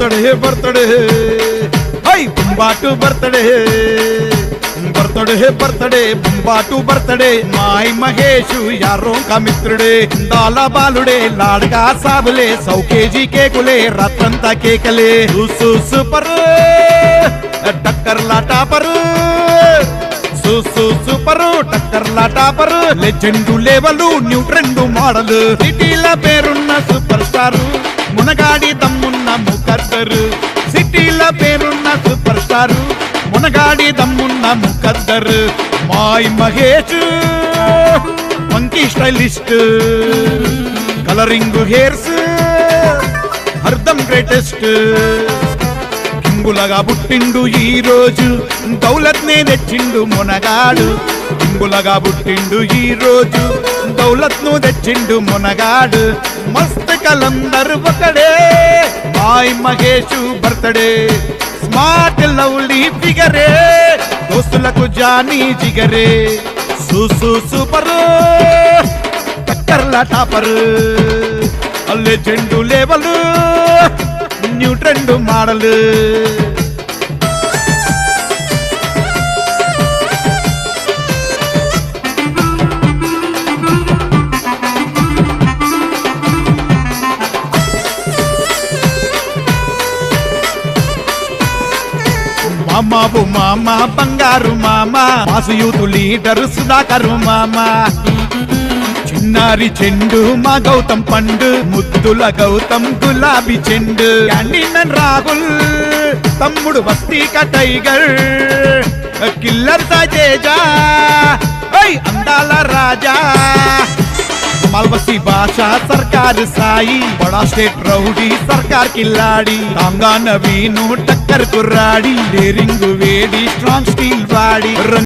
Birthday birthday హై బొంబాటు birthday birthday birthday బొంబాటు బర్త్డే మాయ్ మహేష్ యారో మిత్రుడే దాల బాలుడే లాడ్గా సాబులే సౌ కేజీ కేకులే రాత్రంతా కేకలే సూ సూపర్ టక్కర్ లాటాపరు సు సు సూపర్ టక్కర్ లాటాపర్ legend level new trend model సిటీల పేరున్న సూపర్ స్టార్ పేరున్న సూపర్ స్టార్ మునగాడి దమ్మున్న ముఖద్దర్ మాయ్ Mahesh monkey stylist colouring hairs అర్థం గ్రేటెస్ట్ కింగులగా పుట్టిండు ఈ రోజు దౌలత్ నే తెచ్చిండు మునగాడు. కింగులగా పుట్టిండు ఈ రోజు దౌలత్ను తెచ్చిండు మునగాడు. మస్త్ కలందరు ఒకడే. Hi Mahesh birthday smart lovely ఫిగరే దోస్తులకు జానీ జిగరే. సూసు super టక్కర్ల topper. Legend level. New trend model. మామాబు మామా బంగారు మామా మాసు యూత్ లీడరు సుధాకరు మామా. చిన్నారి చెండు మా గౌతమ్ పండు ముద్దుల గౌతమ్ గులాబీ చెండు. క్యాండినన్ రాహుల్ తమ్ముడు వస్తీక టైగర్ కిల్లర్ తేజా అందాల రాజా. बसी बादशाह सरकार साई बड़ा स्टेट प्रौढ़ी सरकार की लाड़ी टांगा नवीनू टक्कर कुर्राड़ी डेरिंग वेडी स्ट्रॉन्ग स्टील बाड़ी